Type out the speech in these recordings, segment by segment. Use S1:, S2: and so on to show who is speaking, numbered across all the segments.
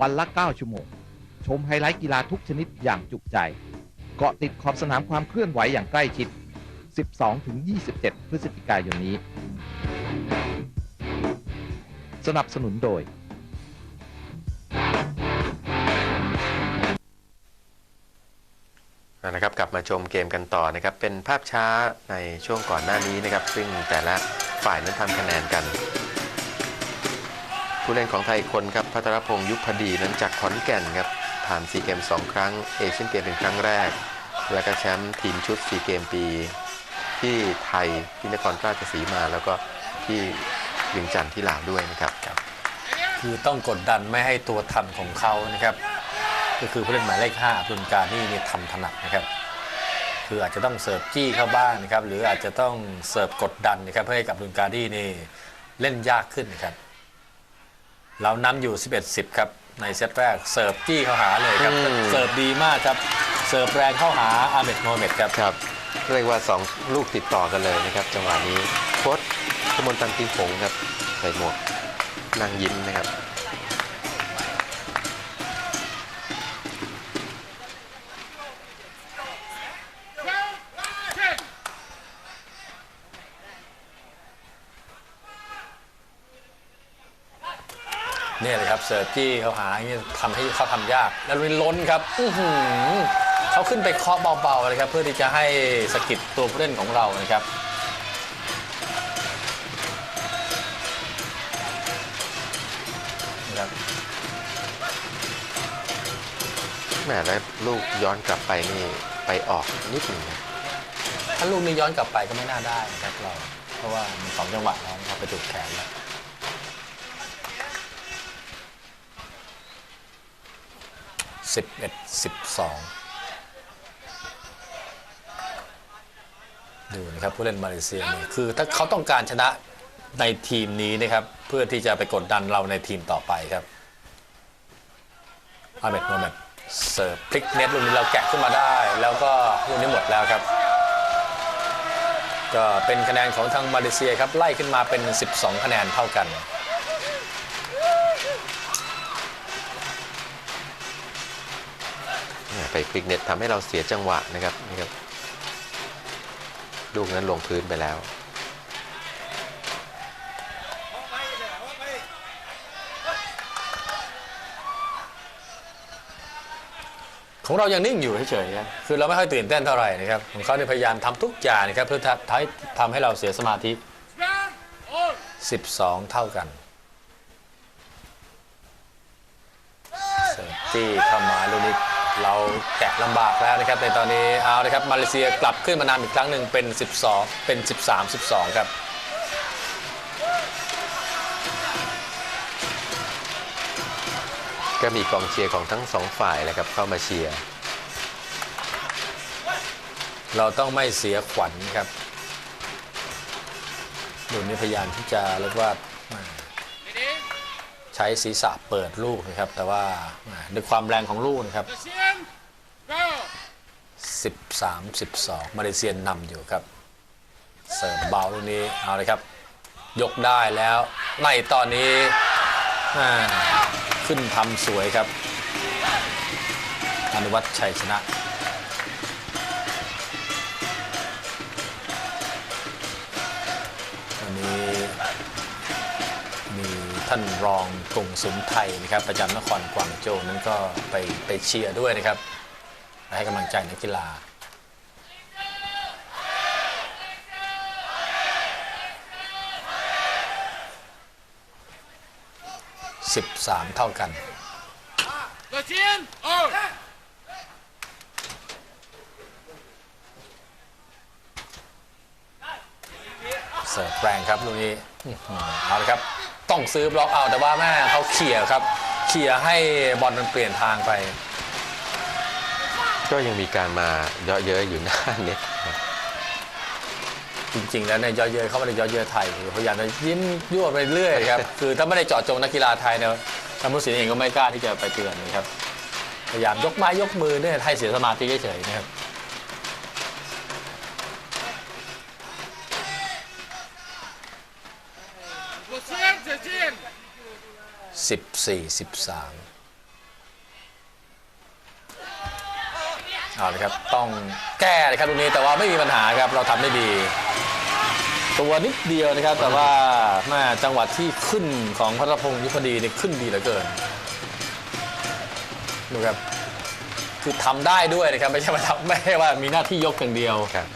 S1: วันละ 9 ชั่วโมง ชมไฮไลท์กีฬาทุกชนิดอย่างจุใจ เกาะติดขอบสนามความเคลื่อนไหวอย่างใกล้ชิด 12-27 พฤศจิกายนนี้ สนับสนุนโดย
S2: นะครับกลับมาชมเกมกันต่อนะครับ เป็นภาพช้าในช่วงก่อนหน้านี้นะครับ ซึ่งแต่ละฝ่ายนั้นทำคะแนนกัน ผู้เล่นของไทยคนครับพัทรพงศ์ยุพดีนั้นจากขอนแก่นครับผ่านซีเกมสองครั้งเอเชียนเกมเป็นครั้งแรก และก็แชมป์ทีมชุดซีเกมปี ที่ไทยที่นครราชสีมาแล้วก็ที่เวียงจันทร์ที่ลาวด้วยนะครับ
S3: คือต้องกดดันไม่ให้ตัวทำของเขานะครับ ก็คือผู้เล่นหมายเลข5อับดุลการนี่นี่ทำถนัดนะครับ คืออาจจะต้องเสิร์ฟจี้เข้าบ้างนะครับ หรืออาจจะต้องเสิร์ฟกดดันนะครับเพื่อให้กับอับดุลการีนี่เล่นยากขึ้นนะครับ เรานำอยู่ 11-10 ครับ ในเซตแรกเสิร์ฟจี้เข้าหาเลยครับ
S2: อืม
S3: เสิร์ฟดีมากครับ เสิร์ฟแรงเข้าหาอาเมดโมเมดครับ
S2: ครับ เรียกว่า 2 ลูกติดต่อกันเลยนะครับ จังหวะนี้โค้ชกมลตันติงผงครับใส่หมวกนั่งยิ้มนะครับ
S3: เนี่ยเลยครับเสิร์ฟจี้เขาหาอย่างนี้ทำให้เขาทำยาก แล้วลุยล้นครับอื้อหือเขาขึ้นไปเคาะเบาๆเลยครับเพื่อที่จะให้สะกิดตัวผู้เล่นของเรานะครับนะครับ
S2: แหมแล้วลูกย้อนกลับไปนี่ไปออกนิดหนึ่งนะ
S3: ถ้าลูกนี้ย้อนกลับไปก็ไม่น่าได้นะครับเราเพราะว่ามันสองจังหวะแล้วนะครับไปจุดแขนแล้ว สิบเอ็ดสิบสองดูนะครับผู้เล่นมาเลเซียนี่คือถ้าเขาต้องการชนะในทีมนี้นะครับ เพื่อที่จะไปกดดันเราในทีมต่อไปครับอาเมดโมเมดเสิร์ฟพลิกเน็ตลูกนี้เราแกะขึ้นมาได้ แล้วก็ลูกนี้หมดแล้วครับ ก็เป็นคะแนนของทางมาเลเซียครับ ไล่ขึ้นมาเป็น 12 คะแนนเท่ากัน
S2: ไปพลิกเน็ตทำให้เราเสียจังหวะนะครับนี่ครับลูกนั้นลงพื้นไปแล้ว
S3: ของเรายังนิ่งอยู่เฉยๆครับคือเราไม่ค่อยตื่นเต้นเท่าไหร่นะครับของเขาเนี่ยพยายามทำทุกอย่างนะครับเพื่อทำให้ทำให้เราเสียสมาธิ 12 เท่ากันเสิร์ฟจี้เข้ามาลูกนี้ เราแกะลำบากแล้วนะครับในตอนนี้เอาเลยครับมาเลเซียกลับขึ้นมานำอีกครั้งหนึ่งเป็น 12 เป็น 13 12 ครับ
S2: ก็มีกองเชียร์ของทั้งสองฝ่ายแหละครับเข้ามาเชียร์
S3: เราต้องไม่เสียขวัญครับดูนี่พยายามที่จะเรียกว่า ใช้ศีรษะเปิดลูกนะครับ แต่ว่าด้วยความแรงของลูกนะครับ 13 12 มาเลเซียนำอยู่ครับ เสิร์ฟเบาลูกนี้เอาเลยครับ ยกได้แล้วในตอนนี้ขึ้นทำสวยครับอนุวัตชัยชนะ ท่านรองกรุงสุนไทยนะครับประจำนครกวางโจวนั้นก็ไปไปเชียร์ด้วยนะครับให้กำลังใจนักกีฬาสิบสามเท่ากันเสิร์ฟแรงครับลูกนี้เอาละครับ ต้องซื้อบล็อกเอาแต่ว่าแม่เขาเขี่ยครับเขี่ยให้บอลมันเปลี่ยนทางไป
S2: ก็ยังมีการมาเยาะเย้ยอยู่หน้าเน็ตนะครับ
S3: จริงๆ แล้วเนี่ยย่อเยยเขาไม่ได้ย่อเยยไทยคือพยายามจะยิ้มยั่วไปเรื่อยครับ คือถ้าไม่ได้เจาะจงนักกีฬาไทยเนี่ยทางผู้สินเองก็ไม่กล้าที่จะไปเตือนนะครับ พยายามยกไม้ยกมือเนี่ยให้เสียสมาธิเฉยๆนะครับ 14 13เอาละครับ ต้องแก้เลยครับตรงนี้แต่ว่าไม่มีปัญหาครับ เราทำได้ดี ตัวนิดเดียวนะครับ แต่ว่าแม่จังหวัดที่ขึ้นของพัทรพงศ์ยุพดีเนี่ยขึ้นดีเหลือเกินดูครับคือทำได้ด้วยนะครับ ไม่ใช่มาทำไม่ใช่ว่ามีหน้าที่ยกอย่างเดียว
S2: ครับ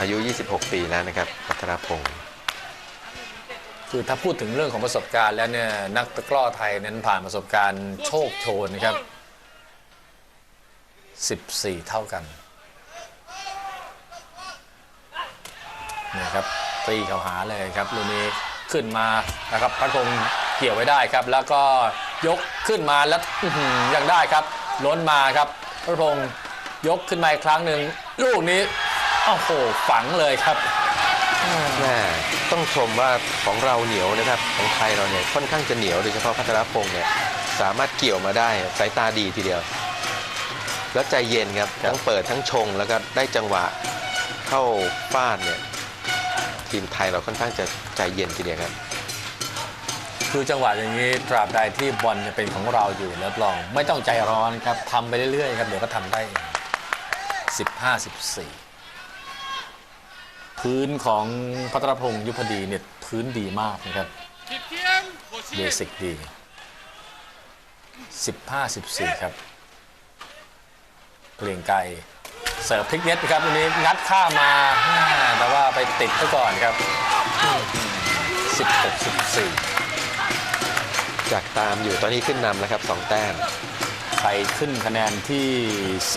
S2: อายุ 26 ปีแล้วนะครับพัทรพงศ์
S3: คือถ้าพูดถึงเรื่องของประสบการณ์แล้วเนี่ยนักตะกร้อไทยนั้นผ่านประสบการณ์โชคโชนนะครับ 14 เท่ากันนี่ครับตีเขาหาเลยครับลูกนี้ขึ้นมานะครับพัดพงศ์เกี่ยวไว้ได้ครับ แล้วก็ยกขึ้นมาแล้วยังได้ครับ ล้นมาครับพัดพงศ์ยกขึ้นมาอีกครั้งหนึ่งลูกนี้โอ้โหฝังเลยครับ
S2: แม่ต้องชมว่าของเราเหนียวนะครับของไทยเราเนี่ยค่อนข้างจะเหนียวโดยเฉพาะพัทรพงศ์เนี่ยสามารถเกี่ยวมาได้สายตาดีทีเดียว แล้วใจเย็นครับทั้งเปิดทั้งชงแล้วก็ได้จังหวะเข้าฟาดเนี่ยทีมไทยเราค่อนข้างจะใจเย็นทีเดียวครับ
S3: คือจังหวะอย่างนี้ตราบใดที่บอลยังเป็นของเราอยู่รับรอง ไม่ต้องใจร้อนครับทำไปเรื่อยๆครับเดี๋ยวก็ทำได้เอง15 14 พื้นของพัทรพงศ์ยุพดีเนี่ยพื้นดีมากนะครับเบสิกดี 15 14 ครับเปลี่ยนไกลเสิร์ฟพลิกเน็ตครับวันนี้งัดข้ามา แต่ว่าไปติดซะก่อนครับ 16 14
S2: จากตามอยู่ตอนนี้ขึ้นนำแล้วครับ 2 แต้ม
S3: ใครขึ้นคะแนนที่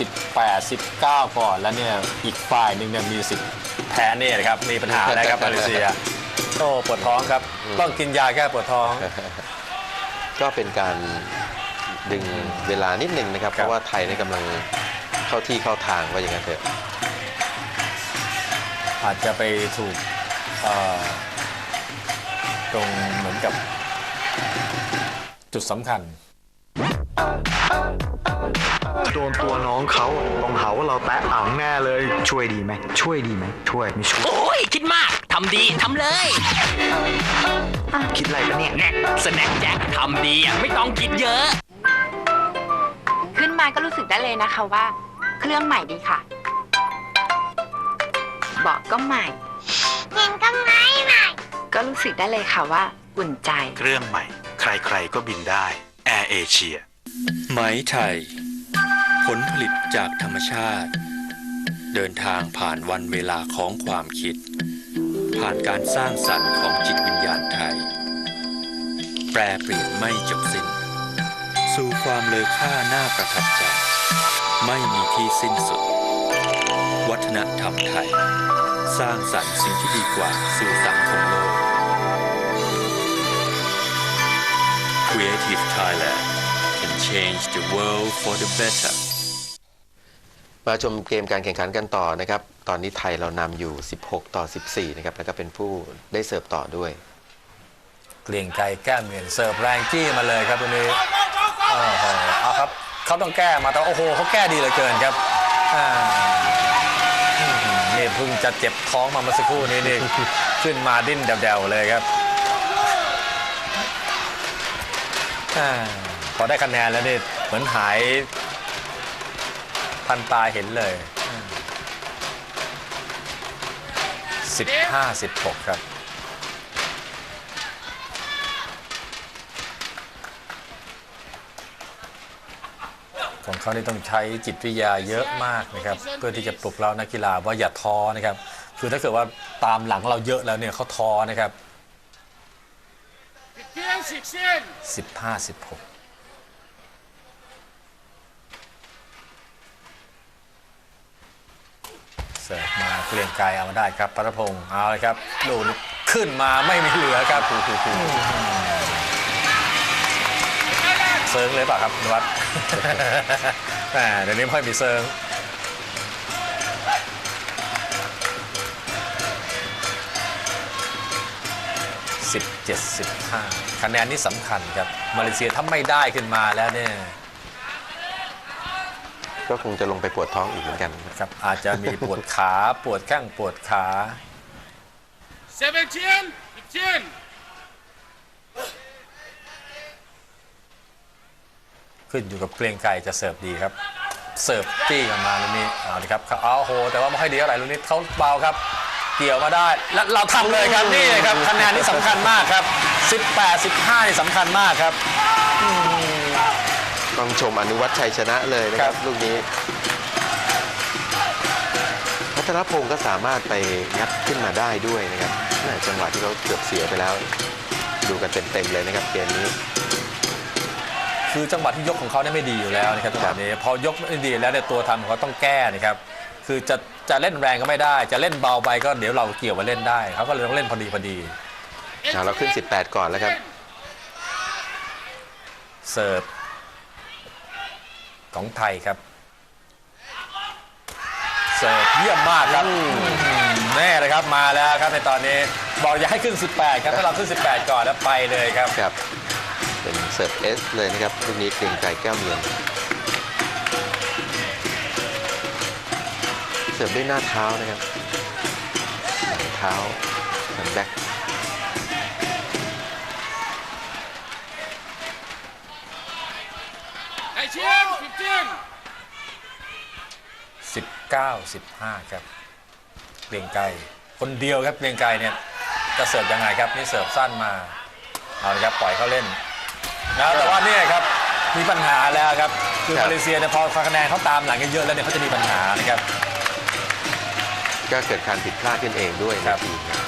S3: 18 19 ก่อนแล้วเนี่ย อีกฝ่ายหนึ่งเนี่ยมี 10 พ้เนี่ยนะครับมีปัญหาแล้วครับมาเลเซียโอ้ปวดท้องครับ ต้องกินยาแก้ปวดท้อง
S2: ก็เป็นการดึงเวลานิดนึงนะครับ
S3: ค
S2: เพ
S3: รับ
S2: ราะว่าไทยเนี่ยกำลังเข้าที่เข้าทางว่าอย่างนั้นเถอะ
S3: อาจจะไปถูกเอ่อตรงเหมือนกับจุดสำคัญ
S4: โดนตัวน้องเขาต้องหาว่าเราแตะอังแน่เลย ช่วยดีไหม ช่วยดีไหม ช่วยไม่ช่วย
S5: โอ้ย คิดมาก ทำดีทำเลย
S4: คิดอะไรปะเนี่ย
S5: แน่สแน็คแจ็คทำดีอะไม่ต้องคิดเยอะ
S6: ขึ้นมาก็รู้สึกได้เลยนะคะว่า เครื่องใหม่ดีค่ะเบาะก็ใหม่เห็นก็ไม้ใหม่ ก็รู้สึกได้เลยค่ะว่าอุ่นใจ
S7: เครื่องใหม่ ใครๆก็บินได้ แอร์เอเชีย
S8: ไหมไทย ผลผลิตจากธรรมชาติ เดินทางผ่านวันเวลาของความคิด ผ่านการสร้างสรรค์ของจิตวิญญาณไทย แปรเปลี่ยนไม่จบสิ้น สู่ความเลอค่าน่าประทับใจ ไม่มีที่สิ้นสุด วัฒนธรรมไทย สร้างสรรค์สิ่งที่ดีกว่าสู่สังคมโลก Creative Thailand can change the world for the better
S2: มาชมเกมการแข่งขันกันต่อนะครับ ตอนนี้ไทยเรานำอยู่ 16 ต่อ 14 นะครับ แล้วก็เป็นผู้ได้เสิร์ฟต่อด้วย
S3: เกลียงไกรแก้มเมียนเสิร์ฟแรงจี้มาเลยครับตรงนี้โอ้โหเอาครับเขาต้องแก้มาแต่ว่าโอ้โหเขาแก้ดีเหลือเกินครับอ่าอืมนี่เพิ่งจะเจ็บท้องมาเมื่อสักครู่นี้นี่ ขึ้นมาดิ้นเดวๆเลยครับอาพอได้คะแนนแล้วนี่เหมือนหาย ทันตาเห็นเลย 15 16 ครับ ของเขานี่ต้องใช้จิตวิทยาเยอะมากนะครับ เพื่อที่จะปลุกเรานักกีฬาว่าอย่าท้อนะครับ คือถ้าเกิดว่าตามหลังเราเยอะแล้วเนี่ยเขาท้อนะครับ 15 16 เกลียงไกลเอามาได้ครับปัตพงศ์เอาเลยครับลูกนี้ขึ้นมาไม่มีเหลือครับเซิร์งเลยเปล่ะครับนวัดแหมเดี๋ยวนี้ไม่ค่อยมีเซิร์งสิบเจ็ดสิบห้าคะแนนนี้สำคัญครับ มาเลเซียถ้าไม่ได้ขึ้นมาแล้วเนี่ย
S2: ก็คงจะลงไปปวดท้องอีกเหมือนกัน
S3: ครับ อาจจะมีปวดขาปวดแข้งปวดขา
S9: Seventeen, fifteen.
S3: ขึ้นอยู่กับเกรียงไกรจะเสิร์ฟดีครับ เสิร์ฟจี้กันมาลูกนี้เอาดิครับเอาโห แต่ว่าไม่ค่อยดีเท่าไหร่ลูกนี้เขาเบาครับ เกี่ยวมาได้ แล้วเราทำเลยครับนี่ครับคะแนนที่สำคัญมากครับ 18 15นี่สำคัญมากครับ
S2: ต้องชมอนุวัฒน์ชัยชนะเลยนะค
S3: ครั
S2: รับบลูกนี้พัทรพงศ์ก็สามารถไปงัดขึ้นมาได้ด้วยนะครับแม่จังหวะที่เขาเกือบเสียไปแล้ว ดูกันเต็มๆเลยนะครับเกมนี้
S3: คือจังหวะที่ยกของเขาเนี่ยไม่ดีอยู่แล้วนะครับจังหวะนี้พอยกไม่ดีแล้วเนี่ยตัวทำของเขาต้องแก้นะครับคือจะจะเล่นแรงก็ไม่ได้ จะเล่นเบาไปก็เดี๋ยวเราเกี่ยวมาเล่นได้เขาก็เลยต้องเล่นพอดีพอดี
S2: เอาเราขึ้น 18 ก่อนแล้วครับ
S3: เสิร์ฟ ของไทยครับเสิร์ฟเยี่ยมมากครับแน่เลยครับมาแล้วครับในตอนนี้บอกอย่าให้ขึ้น 18 ครับถ้าเราขึ้น 18 ก่อนแล้วไปเลยครับ
S2: ครับ เป็นเสิร์ฟเอสเลยนะครับลูกนี้เกรียงไกรแก้วเมียนเสิร์ฟด้วยหน้าเท้านะครับหลังเท้าหลังแบ็ค
S3: 19 15ครับเกรียงไกรคนเดียวครับเกรียงไกรเนี่ยจะเสิร์ฟยังไงครับนี่เสิร์ฟสั้นมาเอาละครับปล่อยเขาเล่นนะแต่ว่าเนี่ยครับมีปัญหาแล้วครับคือมาเลเซียเนี่ยพอคะแนนเขาตามหลังกันเยอะแล้วเนี่ยเขาจะมีปัญหานะครับ
S2: ก็เกิดการผิดพลาดขึ้นเองด้วย
S3: ครั
S2: นะ
S3: บ
S2: ทีมครับ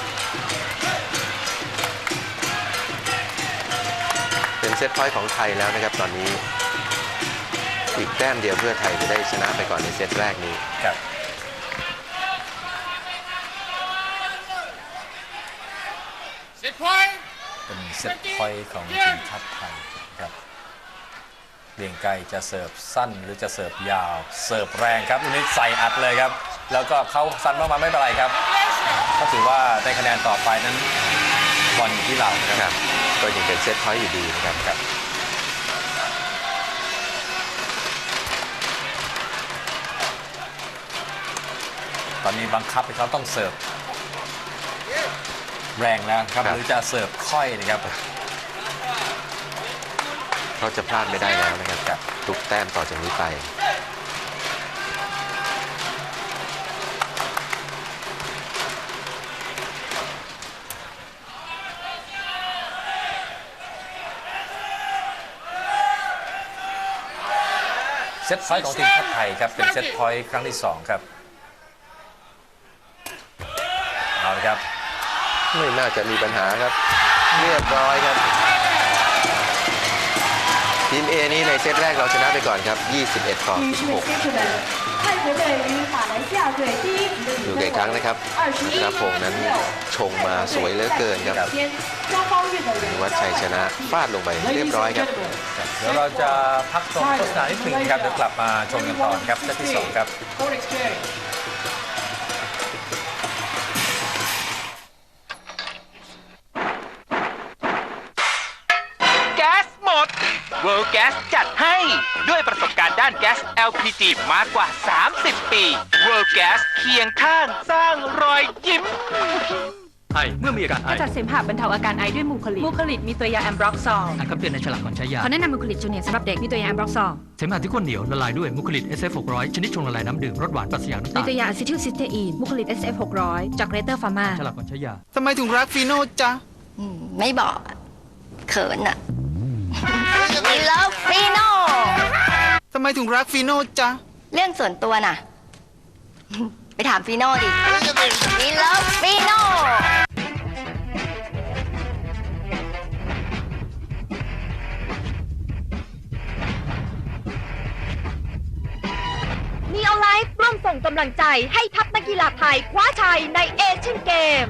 S2: เป็นเซตพอยต์ของไทยแล้วนะครับตอนนี้ อีกแต้มเดียวเพื่อไทยจะได้ชนะไปก่อนในเซตแรกนี้
S3: ครับ
S9: Set point。
S3: เป็นเซตพอยต์ของทีมชาติไทยครับเกรียงไกรจะเสิร์ฟสั้นหรือจะเสิร์ฟยาว เสิร์ฟแรงครับลูกนี้ใส่อัดเลยครับ แล้วก็เขาสั้นมากมาไม่เป็นไรครับ ก็ถือว่าได้คะแนนต่อไปนั้นบอลอยู่ที่เรานะ
S2: ค
S3: ค
S2: รั
S3: รั
S2: บบก็ยังเป็นเซตพอยต์อยู่ดีนะครับ
S3: ตอนนี้บังคับให้เขาต้องเสิร์ฟแรงแล้วครับ
S2: ครับ
S3: หรือจะเสิร์ฟค่อยนะครับ
S2: เขาจะพลาดไม่ได้แล้วนะครับ
S3: ครับ
S2: ทุกแต้มต่อจากนี้ไป
S3: เซตพอยต์ของทีมชาติไทยครับ เป็นเซตพอยต์ครั้งที่ 2 ครับ เอาละครับ
S2: ไม่น่าจะมีปัญหาครับ เรียบร้อยครับ ทีม A นี้ในเซตแรกเราชนะไปก่อนครับ 21 ต่อ 16
S10: 泰国队与马来西亚队第一局的
S2: ดู
S10: 比
S2: กี่
S10: 分
S2: ครั้ง
S10: 为
S2: นะครับ
S10: 二十一
S2: ธนพงษ์นั้นชงมาสวยเหลือเกินครับ
S10: 先双方运动
S2: อ
S10: 员
S2: นุวัฒน์ชัยชนะฟาดลงไปเรียบร้อยครับ
S3: เดี๋ยวเราจะพักชมโฆษณานิดหนึ่งนะครับ เดี๋ยวกลับมาชมกันต่อนะครับเซตที่ 2 ครับ
S10: Court exchange.
S5: World Gas จัดให้ด้วยประสบการณ์ด้านแก๊ส LPG มากกว่า 30 ปี World Gas เคียงข้างสร้างรอยยิ้ม
S11: ไอเมื่อมีอาการไอ
S6: จัดเสมหะบรรเทาอาการไอด้วยมูคลิดมูคลิดมีตัวยาแอมบร็อกซอล
S11: อ่านคำเตือนในฉลากก่อนใช้ยา
S6: เขาแนะนำมูคลิดจูเนียร์สำหรับเด็กมีตัวยาแอมบร็อกซอล
S11: เสมหะที่ข้นเหนียวละลายด้วยมุคลิด SF 600ชนิดชงละลายน้ำดื่มรสหวานปราศจากน้ำ
S6: มี
S11: ตาล
S6: ตัวยาอะซิทิลซิสเตอีนมูคลิด SF 600จากเรเตอร์ฟาร์มา
S11: ฉลากก่อนใช้ยา
S4: ทำไมถึงรักฟีโน่จ๊ะ
S6: ไม่บอกเขินอะ
S4: ไมถึงรักฟีโน่จ๊ะ
S6: เรื่องส่วนตัวน่ะ ไปถามฟีโน่ดิ We love Fino มีเอาไลฟ์ร่วมส่งกำลังใจให้ทัพนักกีฬาไทยคว้าชัยในเอเชียนเกม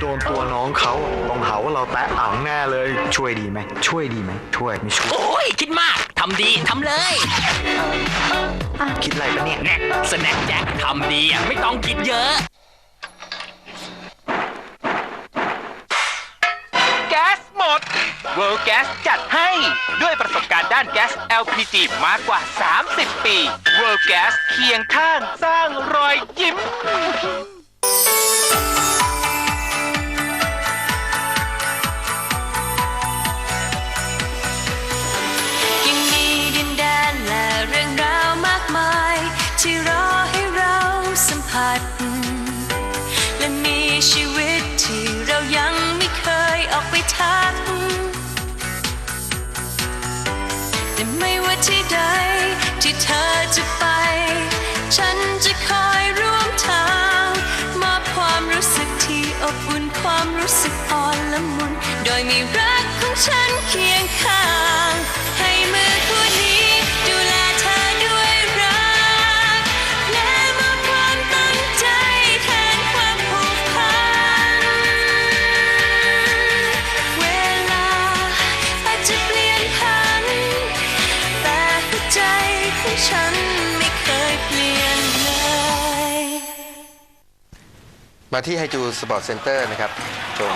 S4: โดนตัวน้องเขาต้องหาว่าเราแตะอังแน่เลย ช่วยดีไหม ช่วยดีไหม ช่วยไม่ช่วย
S5: โอ้ย คิดมากทำดีทำเลย
S4: คิดอะไรปะเนี่ย
S5: แน่สแน็คแจ็คทำดีอะไม่ต้องคิดเยอะ แก๊สหมด World Gas จัดให้ ด้วยประสบการณ์ด้านแก๊ส LPG มากกว่า 30 ปี World Gas เคียงข้างสร้างรอยยิ้ม
S12: ที่ใด ที่เธอจะไป ฉันจะคอยร่วมทางมอบความรู้สึกที่อบอุ่นความรู้สึกอ่อนละมุน โดยมีรักของฉันเคียงข้าง
S2: มาที่ไฮจูสปอร์ตเซ็นเตอร์นะครับชม